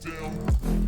down.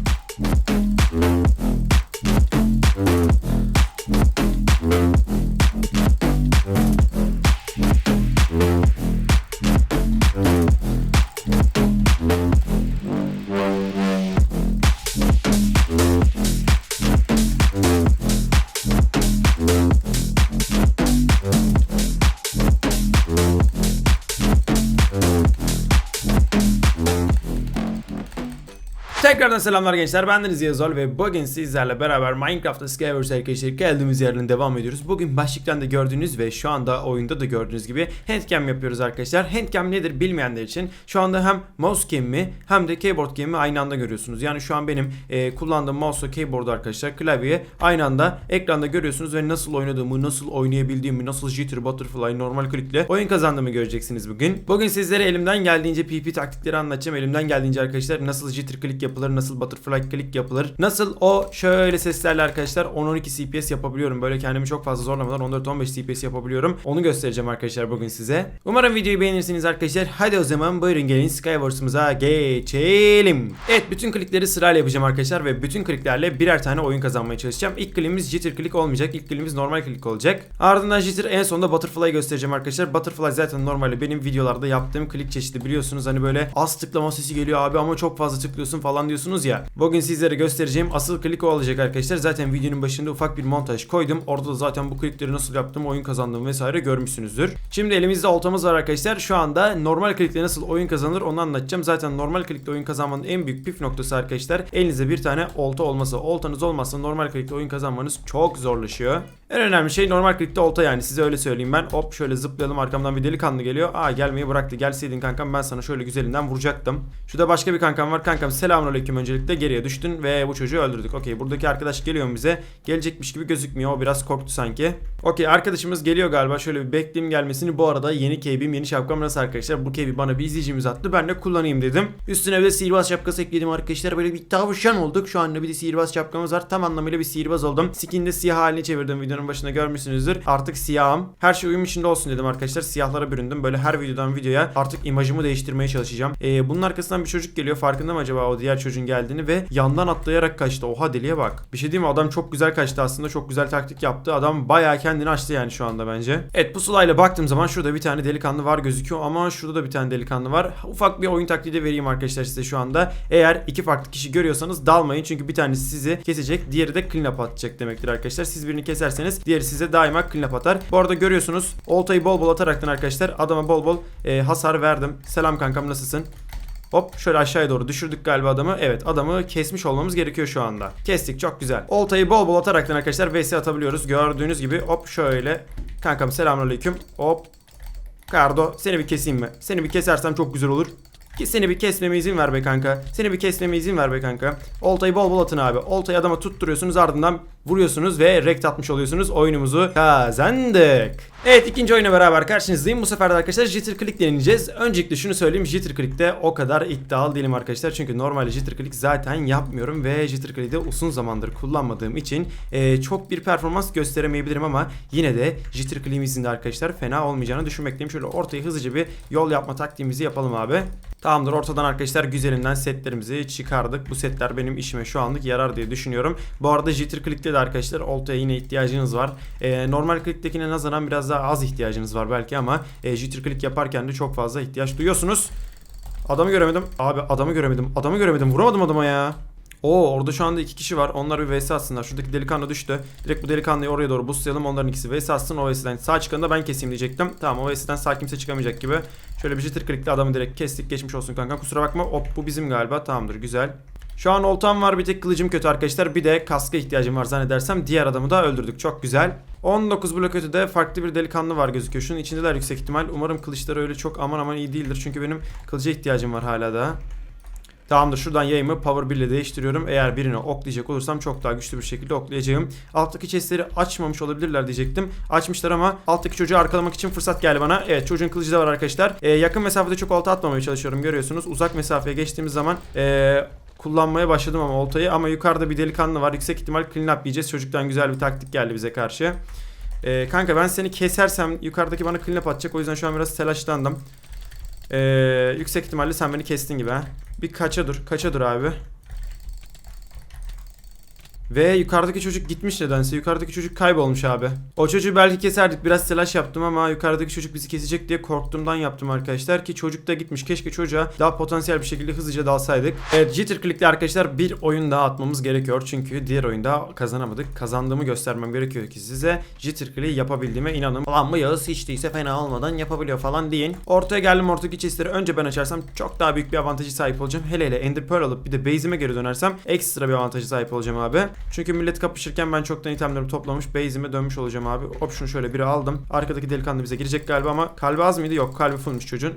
Tekrardan selamlar gençler. Bendeniz Yazol ve bugün sizlerle beraber Minecraft'ta Skywars arkadaşlar geldiğimiz yerden devam ediyoruz. Bugün başlıktan da gördüğünüz ve şu anda oyunda da gördüğünüz gibi handcam yapıyoruz arkadaşlar. Handcam nedir bilmeyenler için şu anda hem mouse cam'i hem de keyboard cam'i aynı anda görüyorsunuz. Yani şu an benim e, kullandığım mouse ve keyboard'u arkadaşlar klavye aynı anda ekranda görüyorsunuz ve nasıl oynadığımı, nasıl oynayabildiğimi, nasıl jitter, butterfly, normal klikle oyun kazandığımı göreceksiniz bugün. Bugün sizlere elimden geldiğince PP taktikleri anlatacağım. Elimden geldiğince arkadaşlar nasıl jitter click yapılır, nasıl butterfly click yapılır, nasıl o şöyle seslerle arkadaşlar 10-12 CPS yapabiliyorum. Böyle kendimi çok fazla zorlamadan 14-15 CPS yapabiliyorum. Onu göstereceğim arkadaşlar bugün size. Umarım videoyu beğenirsiniz arkadaşlar. Hadi o zaman buyurun gelin Skywars'ımıza geçelim. Evet bütün klikleri sırayla yapacağım arkadaşlar ve bütün kliklerle birer tane oyun kazanmaya çalışacağım. İlk kliğimiz jitter click olmayacak. İlk kliğimiz normal click olacak. Ardından jitter en sonunda butterfly göstereceğim arkadaşlar. Butterfly zaten normalde benim videolarda yaptığım klik çeşidi biliyorsunuz. Hani böyle az tıklama sesi geliyor abi ama çok fazla tıklıyorsun falan diyorsunuz ya. Bugün sizlere göstereceğim asıl klik o olacak arkadaşlar. Zaten videonun başında ufak bir montaj koydum. Orada da zaten bu klikleri nasıl yaptım, oyun kazandığım vesaire görmüşsünüzdür. Şimdi elimizde oltamız var arkadaşlar. Şu anda normal klikle nasıl oyun kazanılır onu anlatacağım. Zaten normal klikle oyun kazanmanın en büyük püf noktası arkadaşlar elinizde bir tane olta olması. Oltanız olmazsa normal klikle oyun kazanmanız çok zorlaşıyor. En önemli şey normal klikte olta yani size öyle söyleyeyim ben. Hop şöyle zıplayalım arkamdan bir delikanlı geliyor. Aa gelmeyi bıraktı. Gelseydin kankam ben sana şöyle güzelinden vuracaktım. Şurada başka bir kankam var. Kankam selamünaleyküm öncelikle geriye düştün ve bu çocuğu öldürdük. Okey buradaki arkadaş geliyor mu bize? Gelecekmiş gibi gözükmüyor. O biraz korktu sanki. Okey arkadaşımız geliyor galiba. Şöyle bir bekleyeyim gelmesini. Bu arada yeni cave'im yeni şapkam nasıl arkadaşlar? Bu cave'i bana bir izleyicimiz attı. Ben de kullanayım dedim. Üstüne bir de sihirbaz şapkası ekledim arkadaşlar. Böyle bir tavşan olduk. Şu anda bir de sihirbaz şapkamız var. Tam anlamıyla bir sihirbaz oldum. Skin'de siyah halini çevirdim. Videonun başında görmüşsünüzdür. Artık siyahım. Her şey uyum içinde olsun dedim arkadaşlar. Siyahlara büründüm. Böyle her videodan videoya artık imajımı değiştirmeye çalışacağım. Ee, bunun arkasından bir çocuk geliyor. Farkında mı acaba o diğer çocuğun geldiğini ve yandan atlayarak kaçtı. Oha deliye bak. Bir şey diyeyim mi? Adam çok güzel kaçtı aslında. Çok güzel taktik yaptı. Adam bayağı kendini açtı yani şu anda bence. Evet pusulayla baktığım zaman şurada bir tane delikanlı var gözüküyor ama şurada da bir tane delikanlı var. Ufak bir oyun taktiği de vereyim arkadaşlar size şu anda. Eğer iki farklı kişi görüyorsanız dalmayın. Çünkü bir tanesi sizi kesecek. Diğeri de clean up atacak demektir arkadaşlar. Siz birini keserseniz diğeri size daima clean up atar. Bu arada görüyorsunuz oltayı bol bol ataraktan arkadaşlar adama bol bol e, hasar verdim. Selam kankam nasılsın? Hop şöyle aşağıya doğru düşürdük galiba adamı. Evet adamı kesmiş olmamız gerekiyor şu anda. Kestik çok güzel. Oltayı bol bol ataraktan arkadaşlar VS atabiliyoruz. Gördüğünüz gibi hop şöyle. Kankam selamünaleyküm. Hop. Kardo seni bir keseyim mi? Seni bir kesersem çok güzel olur. Seni bir kesmeme izin ver be kanka. Seni bir kesmeme izin ver be kanka. Oltayı bol bol atın abi. Oltayı adama tutturuyorsunuz ardından vuruyorsunuz ve rekt atmış oluyorsunuz. Oyunumuzu kazandık. Evet ikinci oyuna beraber karşınızdayım. Bu sefer de arkadaşlar jitter click deneyeceğiz. Öncelikle şunu söyleyeyim jitter click'te o kadar iddialı değilim arkadaşlar. Çünkü normalde jitter click zaten yapmıyorum ve jitter click'i de uzun zamandır kullanmadığım için e, çok bir performans gösteremeyebilirim ama yine de jitter click'imizin de arkadaşlar fena olmayacağını düşünmekteyim. Şöyle ortaya hızlıca bir yol yapma taktiğimizi yapalım abi. Tamamdır ortadan arkadaşlar güzelinden setlerimizi çıkardık. Bu setler benim işime şu anlık yarar diye düşünüyorum. Bu arada jitter click'te de arkadaşlar oltaya yine ihtiyacınız var. E, normal click'tekine nazaran biraz daha az ihtiyacınız var belki ama e, jitter click yaparken de çok fazla ihtiyaç duyuyorsunuz. Adamı göremedim. Abi adamı göremedim. Adamı göremedim. Vuramadım adama ya. Oo orada şu anda iki kişi var. Onlar bir vs atsınlar. Şuradaki delikanlı düştü. Direkt bu delikanlıyı oraya doğru boostlayalım. Onların ikisi vs atsın. O vs'den sağ çıkanı da ben keseyim diyecektim. Tamam o vs'den sağ kimse çıkamayacak gibi. Şöyle bir jitter click'le adamı direkt kestik. Geçmiş olsun kanka. Kusura bakma. Hop bu bizim galiba. Tamamdır güzel. Şu an oltam var bir tek kılıcım kötü arkadaşlar. Bir de kaska ihtiyacım var zannedersem. Diğer adamı da öldürdük. Çok güzel. 19 blok ötede farklı bir delikanlı var gözüküyor. Şunun içindeler yüksek ihtimal. Umarım kılıçları öyle çok aman aman iyi değildir. Çünkü benim kılıca ihtiyacım var hala da. Tamamdır şuradan yayımı power 1 ile değiştiriyorum. Eğer birini oklayacak olursam çok daha güçlü bir şekilde oklayacağım. Alttaki chestleri açmamış olabilirler diyecektim. Açmışlar ama alttaki çocuğu arkalamak için fırsat geldi bana. Evet çocuğun kılıcı da var arkadaşlar. Ee, yakın mesafede çok olta atmamaya çalışıyorum görüyorsunuz. Uzak mesafeye geçtiğimiz zaman ee, kullanmaya başladım ama oltayı. Ama yukarıda bir delikanlı var. Yüksek ihtimal clean up yiyeceğiz. Çocuktan güzel bir taktik geldi bize karşı. Ee, kanka ben seni kesersem yukarıdaki bana clean up atacak. O yüzden şu an biraz telaşlandım. Ee, yüksek ihtimalle sen beni kestin gibi ha. Bir kaça dur. Kaça dur abi. Ve yukarıdaki çocuk gitmiş nedense. Yukarıdaki çocuk kaybolmuş abi. O çocuğu belki keserdik. Biraz telaş yaptım ama yukarıdaki çocuk bizi kesecek diye korktuğumdan yaptım arkadaşlar. Ki çocuk da gitmiş. Keşke çocuğa daha potansiyel bir şekilde hızlıca dalsaydık. Evet Jitter Click'te arkadaşlar bir oyun daha atmamız gerekiyor. Çünkü diğer oyunda kazanamadık. Kazandığımı göstermem gerekiyor ki size Jitter Click'i yapabildiğime inanın. Lan bu Yağız hiç değilse fena olmadan yapabiliyor falan deyin. Ortaya geldim ortadaki chestleri önce ben açarsam çok daha büyük bir avantajı sahip olacağım. Hele hele Ender Pearl alıp bir de base'ime geri dönersem ekstra bir avantajı sahip olacağım abi. Çünkü millet kapışırken ben çoktan itemlerimi toplamış base'ime dönmüş olacağım abi. Şunu şöyle biri aldım. Arkadaki delikanlı bize girecek galiba ama kalbi az mıydı? Yok kalbi fullmuş çocuğun.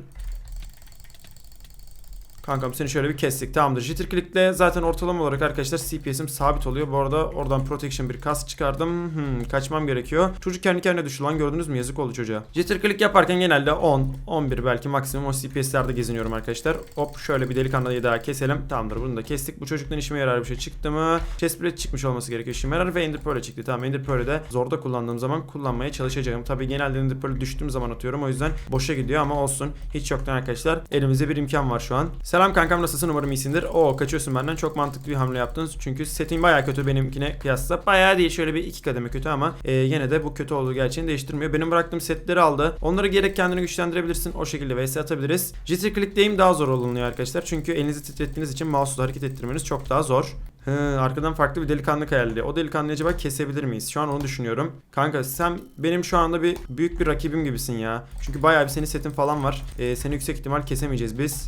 Kankam seni şöyle bir kestik. Tamamdır. Jitter Click'le zaten ortalama olarak arkadaşlar CPS'im sabit oluyor. Bu arada oradan Protection bir kas çıkardım. Hmm, kaçmam gerekiyor. Çocuk kendi kendine düştü lan gördünüz mü? Yazık oldu çocuğa. Jitter Click yaparken genelde 10, 11 belki maksimum o CPS'lerde geziniyorum arkadaşlar. Hop şöyle bir delikanlıyı daha keselim. Tamamdır bunu da kestik. Bu çocuktan işime yarar bir şey çıktı mı? Chest plate çıkmış olması gerekiyor. İşime yarar ve Ender Pearl'e çıktı. Tamam Ender Pearl'ü de zorda kullandığım zaman kullanmaya çalışacağım. Tabii genelde Ender Pearl'ü düştüğüm zaman atıyorum. O yüzden boşa gidiyor ama olsun. Hiç yoktan arkadaşlar. Elimizde bir imkan var şu an. Selam kankam nasılsın? Umarım iyisindir. Oo kaçıyorsun benden. Çok mantıklı bir hamle yaptın. Çünkü setin baya kötü benimkine kıyasla. Baya değil şöyle bir iki kademe kötü ama e, yine de bu kötü olduğu gerçeğini değiştirmiyor. Benim bıraktığım setleri aldı. Onları gerek kendini güçlendirebilirsin. O şekilde vs atabiliriz. Jitter Click'teyim daha zor olunuyor arkadaşlar. Çünkü elinizi titrettiğiniz için mouse'u hareket ettirmeniz çok daha zor. Hı, arkadan farklı bir delikanlı geldi. O delikanlıyı acaba kesebilir miyiz? Şu an onu düşünüyorum. Kanka sen benim şu anda bir büyük bir rakibim gibisin ya. Çünkü bayağı bir senin setin falan var. Ee, seni yüksek ihtimal kesemeyeceğiz biz.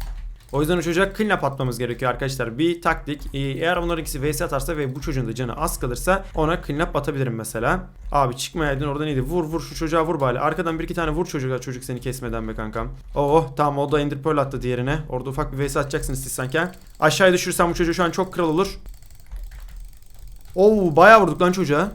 O yüzden o çocuğa clean atmamız gerekiyor arkadaşlar. Bir taktik. Ee, eğer onların ikisi vs atarsa ve bu çocuğun da canı az kalırsa ona clean atabilirim mesela. Abi çıkmayaydın orada neydi? Vur vur şu çocuğa vur bari. Arkadan bir iki tane vur çocuğa çocuk seni kesmeden be kankam. Oh tamam o da Ender Pearl attı diğerine. Orada ufak bir vs atacaksınız siz sanki. Aşağıya düşürsem bu çocuğu şu an çok kral olur. Oo bayağı vurduk lan çocuğa.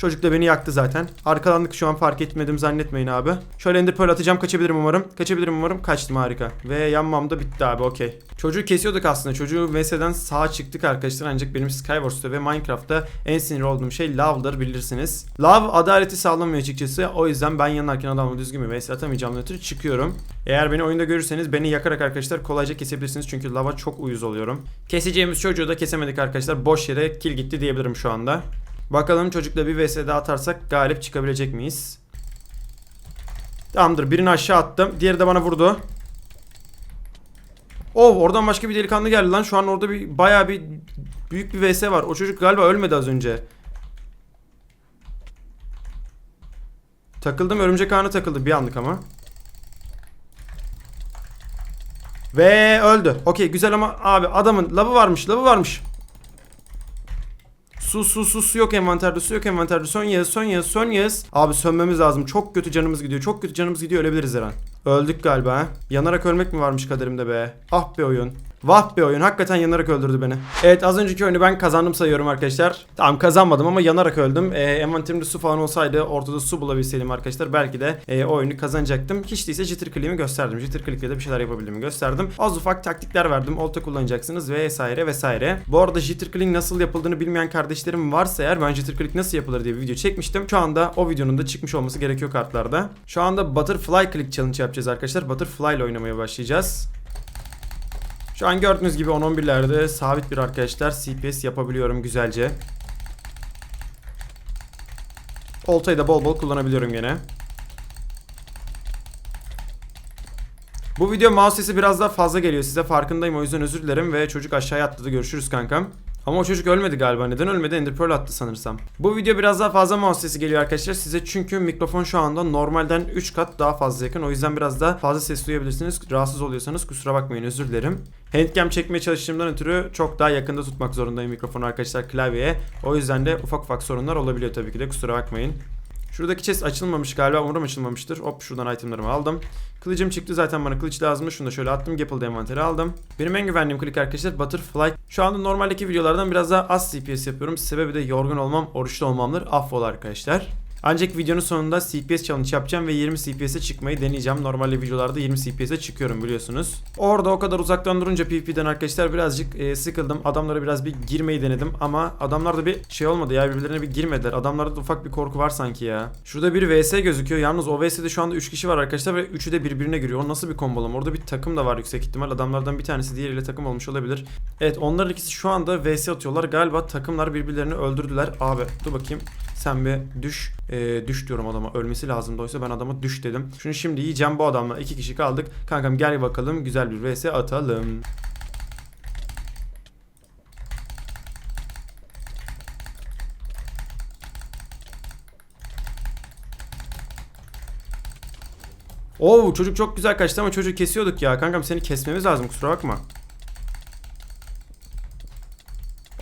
Çocuk da beni yaktı zaten. Arkalandık şu an fark etmedim zannetmeyin abi. Şöyle ender pearl atacağım kaçabilirim umarım. Kaçabilirim umarım. Kaçtım harika. Ve yanmam da bitti abi okey. Çocuğu kesiyorduk aslında. Çocuğu VS'den sağa çıktık arkadaşlar. Ancak benim Skywars'ta ve Minecraft'ta en sinir olduğum şey love'dır bilirsiniz. Love adaleti sağlamıyor açıkçası. O yüzden ben yanarken adamla düzgün bir VS atamayacağım ötürü çıkıyorum. Eğer beni oyunda görürseniz beni yakarak arkadaşlar kolayca kesebilirsiniz. Çünkü lava çok uyuz oluyorum. Keseceğimiz çocuğu da kesemedik arkadaşlar. Boş yere kill gitti diyebilirim şu anda. Bakalım çocukla bir vs daha atarsak galip çıkabilecek miyiz? Tamamdır birini aşağı attım. Diğeri de bana vurdu. Oh oradan başka bir delikanlı geldi lan. Şu an orada bir bayağı bir büyük bir vs var. O çocuk galiba ölmedi az önce. Takıldım örümcek ağına takıldı bir anlık ama. Ve öldü. Okey güzel ama abi adamın lavı varmış lavı varmış. Su su su su yok envanterde su yok envanterde son yağız son yağız son yağız. Abi sönmemiz lazım çok kötü canımız gidiyor çok kötü canımız gidiyor ölebiliriz her an. Öldük galiba ha. Yanarak ölmek mi varmış kaderimde be. Ah be oyun. Vah be oyun hakikaten yanarak öldürdü beni. Evet az önceki oyunu ben kazandım sayıyorum arkadaşlar. Tamam kazanmadım ama yanarak öldüm. Ee, envanterimde su falan olsaydı ortada su bulabilseydim arkadaşlar belki de e, oyunu kazanacaktım. Hiç değilse jitter click'imi gösterdim. Jitter click'le de bir şeyler yapabildiğimi gösterdim. Az ufak taktikler verdim. Olta kullanacaksınız vesaire vesaire. Bu arada jitter click nasıl yapıldığını bilmeyen kardeşlerim varsa eğer ben jitter click nasıl yapılır diye bir video çekmiştim. Şu anda o videonun da çıkmış olması gerekiyor kartlarda. Şu anda butterfly click challenge yapacağız arkadaşlar. Butterfly ile oynamaya başlayacağız. Şu an gördüğünüz gibi 10-11'lerde sabit bir arkadaşlar CPS yapabiliyorum güzelce. Oltayı da bol bol kullanabiliyorum gene. Bu video mouse sesi biraz daha fazla geliyor size farkındayım o yüzden özür dilerim ve çocuk aşağıya atladı görüşürüz kankam. Ama o çocuk ölmedi galiba. Neden ölmedi? Ender Pearl attı sanırsam. Bu video biraz daha fazla mouse sesi geliyor arkadaşlar size çünkü mikrofon şu anda normalden 3 kat daha fazla yakın. O yüzden biraz daha fazla ses duyabilirsiniz. Rahatsız oluyorsanız kusura bakmayın özür dilerim. Handcam çekmeye çalıştığımdan ötürü çok daha yakında tutmak zorundayım mikrofonu arkadaşlar klavyeye. O yüzden de ufak ufak sorunlar olabiliyor tabii ki de kusura bakmayın. Şuradaki chest açılmamış galiba umarım açılmamıştır. Hop şuradan itemlerimi aldım. Kılıcım çıktı zaten bana kılıç lazımdı. Şunu da şöyle attım. Gapple envanteri aldım. Benim en güvendiğim klik arkadaşlar Butterfly. Şu anda normaldeki videolardan biraz daha az CPS yapıyorum. Sebebi de yorgun olmam, oruçlu olmamdır. Affola arkadaşlar. Ancak videonun sonunda CPS challenge yapacağım ve 20 CPS'e çıkmayı deneyeceğim. Normalde videolarda 20 CPS'e çıkıyorum biliyorsunuz. Orada o kadar uzaktan durunca PvP'den arkadaşlar birazcık e, sıkıldım. Adamlara biraz bir girmeyi denedim ama adamlar da bir şey olmadı ya birbirlerine bir girmediler. Adamlarda da ufak bir korku var sanki ya. Şurada bir VS gözüküyor. Yalnız o VS'de şu anda 3 kişi var arkadaşlar ve 3'ü de birbirine giriyor. O nasıl bir kombolama? Orada bir takım da var yüksek ihtimal. Adamlardan bir tanesi diğeriyle takım olmuş olabilir. Evet onların ikisi şu anda VS atıyorlar. Galiba takımlar birbirlerini öldürdüler. Abi dur bakayım. Sen bir düş. Ee, düş diyorum adama. Ölmesi lazımdı oysa ben adama düş dedim. Şunu şimdi yiyeceğim bu adamla. iki kişi kaldık. Kankam gel bakalım. Güzel bir VS atalım. Oo çocuk çok güzel kaçtı ama çocuğu kesiyorduk ya. Kankam seni kesmemiz lazım kusura bakma.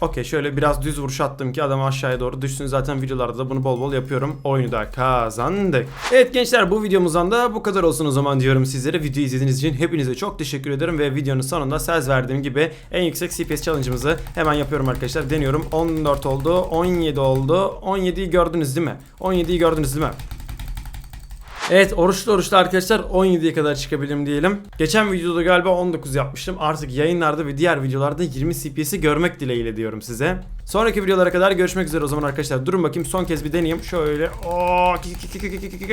Okey şöyle biraz düz vuruş attım ki adam aşağıya doğru düşsün. Zaten videolarda da bunu bol bol yapıyorum. Oyunu da kazandık. Evet gençler bu videomuzdan da bu kadar olsun o zaman diyorum sizlere. Videoyu izlediğiniz için hepinize çok teşekkür ederim. Ve videonun sonunda söz verdiğim gibi en yüksek CPS challenge'ımızı hemen yapıyorum arkadaşlar. Deniyorum. 14 oldu. 17 oldu. 17'yi gördünüz değil mi? 17'yi gördünüz değil mi? Evet oruçlu oruçlu arkadaşlar 17'ye kadar çıkabildim diyelim. Geçen videoda galiba 19 yapmıştım. Artık yayınlarda ve diğer videolarda 20 CPS'i görmek dileğiyle diyorum size. Sonraki videolara kadar görüşmek üzere o zaman arkadaşlar. Durun bakayım son kez bir deneyeyim. Şöyle Oo,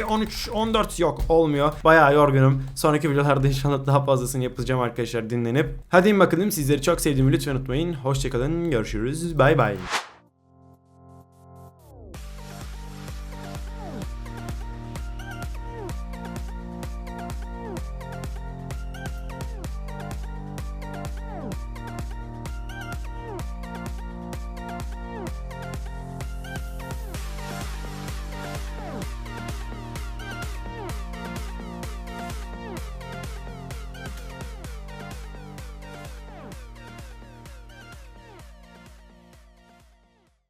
13 14 yok olmuyor. Bayağı yorgunum. Sonraki videolarda inşallah daha fazlasını yapacağım arkadaşlar dinlenip. Hadi bakalım sizleri çok sevdiğimi lütfen unutmayın. Hoşçakalın. Görüşürüz. Bay bay.